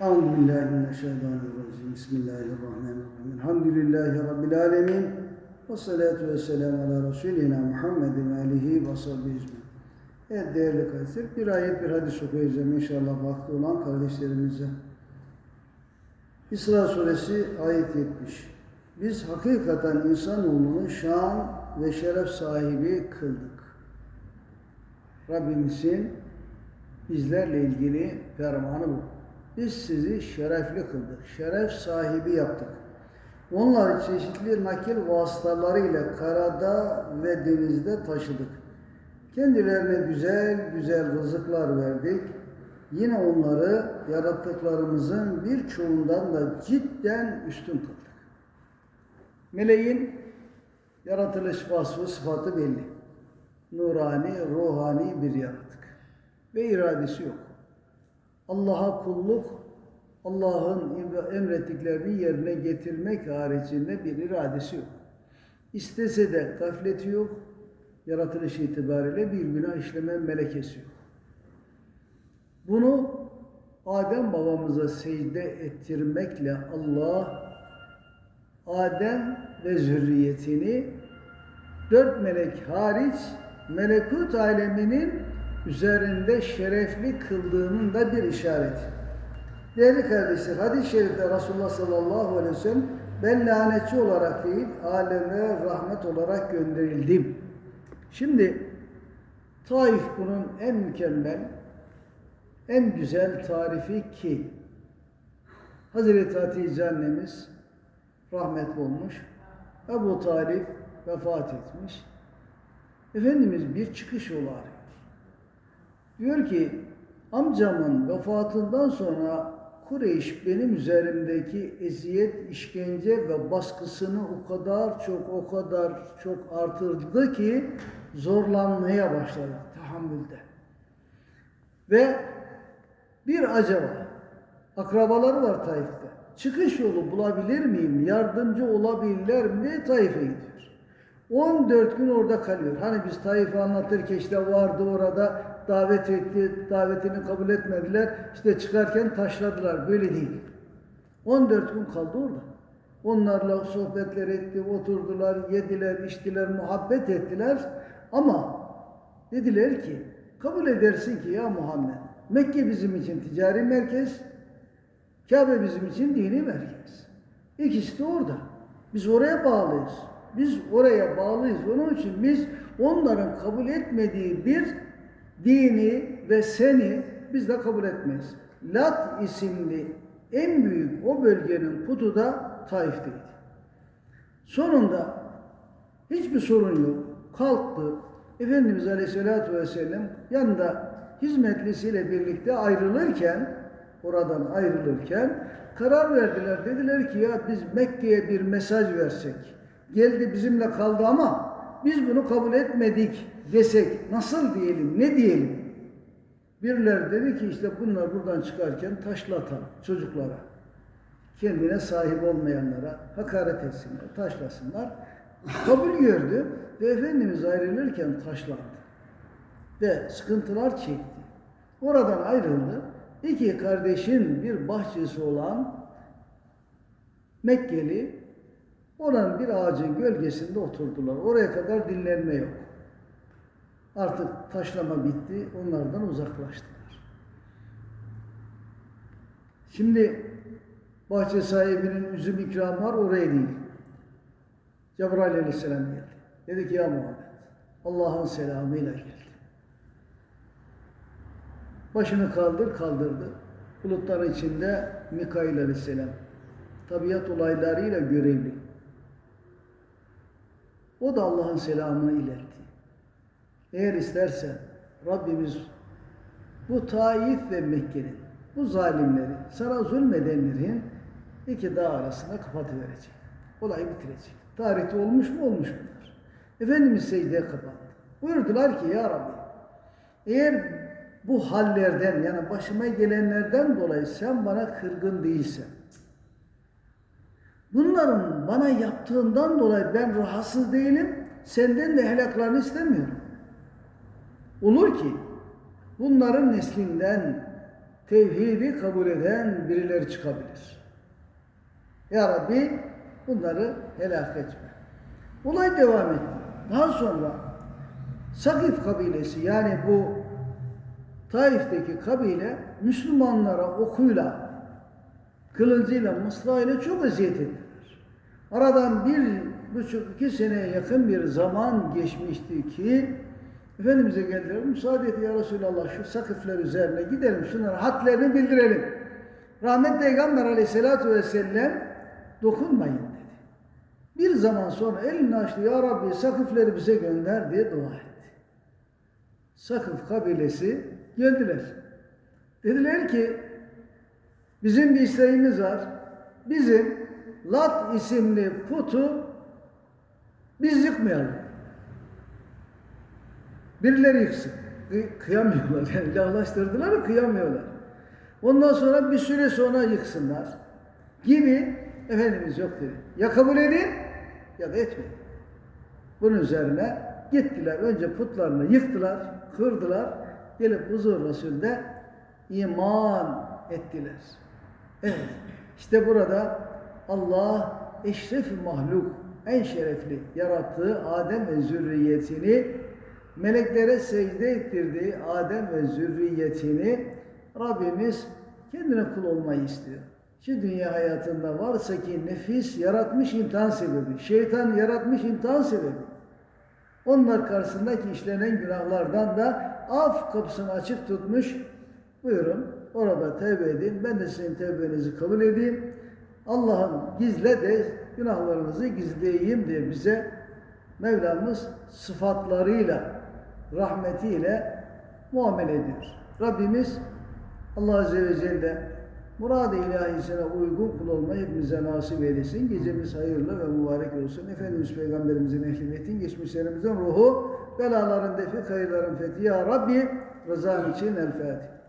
Euzu billahi mineşşeytanirracim. Bismillahirrahmanirrahim. Elhamdülillahi rabbil alamin. Ve salatu vesselam ala Resulina Muhammedin ve alihi ve sahbihi ecmaîn. Evet değerli kardeşler, bir ayet bir hadis okuyacağım inşallah vakti olan kardeşlerimize. İsra suresi ayet 70. Biz hakikaten insanoğlunu şan ve şeref sahibi kıldık. Rabbimizin bizlerle ilgili fermanı bu. Biz sizi şerefli kıldık, şeref sahibi yaptık. Onları çeşitli nakil vasıtalarıyla karada ve denizde taşıdık. Kendilerine güzel güzel rızıklar verdik. Yine onları yarattıklarımızın birçoğundan da cidden üstün kıldık. Meleğin yaratılış vasfı, sıfatı belli. Nurani, ruhani bir yaratık. Ve iradesi yok. Allah'a kulluk, Allah'ın emrettiklerini yerine getirmek haricinde bir iradesi yok. İstese de gafleti yok, yaratılış itibariyle bir günah işleme melekesi yok. Bunu Adem babamıza secde ettirmekle Allah Adem ve zürriyetini dört melek hariç melekut aleminin üzerinde şerefli kıldığının da bir işareti. Değerli kardeşler, hadis-i şerifte Resulullah sallallahu aleyhi ve sellem ben lanetçi olarak değil, aleme rahmet olarak gönderildim. Şimdi Taif bunun en mükemmel, en güzel tarifi ki Hazreti Hatice annemiz rahmetli olmuş. Ebu Talip vefat etmiş. Efendimiz bir çıkış yolu. Diyor ki amcamın vefatından sonra Kureyş benim üzerimdeki eziyet, işkence ve baskısını o kadar çok, o kadar çok artırdı ki zorlanmaya başladı tahammülde. Ve bir acaba, akrabaları var Taif'te. Çıkış yolu bulabilir miyim, yardımcı olabilirler mi diye Taif'e gidiyor. 14 gün orada kalıyor. Hani biz Taif'i anlatırken işte vardı orada davet etti, davetini kabul etmediler. İşte çıkarken taşladılar. Böyle değil. 14 gün kaldı orada. Onlarla sohbetler etti, oturdular, yediler, içtiler, muhabbet ettiler. Ama dediler ki kabul edersin ki ya Muhammed Mekke bizim için ticari merkez, Kabe bizim için dini merkez. İkisi de orada. Biz oraya bağlıyız. Biz oraya bağlıyız. Onun için biz onların kabul etmediği bir dini ve seni biz de kabul etmeyiz. Lat isimli en büyük o bölgenin putu da Taif'teydi. Sonunda hiçbir sorun yok. Kalktı. Efendimiz Aleyhisselatü Vesselam yanında hizmetlisiyle birlikte ayrılırken oradan ayrılırken karar verdiler. Dediler ki ya biz Mekke'ye bir mesaj versek. Geldi bizimle kaldı ama biz bunu kabul etmedik desek nasıl diyelim, ne diyelim? Birileri dedi ki işte bunlar buradan çıkarken taşlatan çocuklara, kendine sahip olmayanlara hakaret etsinler, taşlasınlar. Kabul gördü ve Efendimiz ayrılırken taşlandı. Ve sıkıntılar çekti. Oradan ayrıldı. İki kardeşin bir bahçesi olan Mekkeli Oranın bir ağacın gölgesinde oturdular. Oraya kadar dinlenme yok. Artık taşlama bitti. Onlardan uzaklaştılar. Şimdi bahçe sahibinin üzüm ikramı var oraya değil. Cebrail aleyhisselam geldi. Dedi ki ya Muhammed Allah'ın selamıyla geldi. Başını kaldır kaldırdı. Bulutlar içinde Mikail aleyhisselam. Tabiat olaylarıyla görevli. O da Allah'ın selamını iletti. Eğer istersen Rabbimiz bu Taif ve Mekke'nin, bu zalimleri, sana zulmedenlerin iki dağ arasında kapatıverecek. Olayı bitirecek. Tarihte olmuş mu? Olmuş bunlar. Efendimiz secdeye kapandı. Buyurdular ki ya Rabbi eğer bu hallerden yani başıma gelenlerden dolayı sen bana kırgın değilsen Bunların bana yaptığından dolayı ben rahatsız değilim. Senden de helaklarını istemiyorum. Olur ki bunların neslinden tevhidi kabul eden birileri çıkabilir. Ya Rabbi bunları helak etme. Olay devam etti. Daha sonra Sakif kabilesi yani bu Taif'teki kabile Müslümanlara okuyla, kılıncıyla, mısrağıyla çok eziyet ettiler. Aradan bir buçuk iki seneye yakın bir zaman geçmişti ki Efendimiz'e geldiler. Müsaade et ya Resulallah şu sakıflar üzerine gidelim şunlara hadlerini bildirelim. Rahmet Peygamber aleyhissalatü vesselam dokunmayın dedi. Bir zaman sonra elini açtı ya Rabbi sakıfları bize gönder diye dua etti. Sakıf kabilesi geldiler. Dediler ki bizim bir isteğimiz var. Bizim Lat isimli putu biz yıkmayalım. Birileri yıksın. Kı- Kıyamıyorlar. Yani ilahlaştırdılar kıyamıyorlar. Ondan sonra bir süre sonra yıksınlar. Gibi Efendimiz yok dedi. Ya kabul edin ya da etmeyin. Bunun üzerine gittiler. Önce putlarını yıktılar, kırdılar. Gelip huzur Resul'de iman ettiler. Evet. işte burada Allah eşref mahluk, en şerefli yarattığı Adem ve zürriyetini meleklere secde ettirdiği Adem ve zürriyetini Rabbimiz kendine kul olmayı istiyor. Şu dünya hayatında varsa ki nefis yaratmış imtihan sebebi, şeytan yaratmış imtihan sebebi. Onlar karşısındaki işlenen günahlardan da af kapısını açık tutmuş. Buyurun orada tevbe edin. Ben de sizin tevbenizi kabul edeyim. Allah'ım gizle de günahlarınızı gizleyeyim diye bize Mevlamız sıfatlarıyla, rahmetiyle muamele ediyor. Rabbimiz Allah Azze ve Celle murad-ı ilahisine uygun kul olmayı hepimize nasip eylesin. Gecemiz hayırlı ve mübarek olsun. Efendimiz Peygamberimizin ehli beytin, geçmişlerimizin ruhu, belaların defi, hayırların fethi. Ya Rabbi rızan için El Fatiha.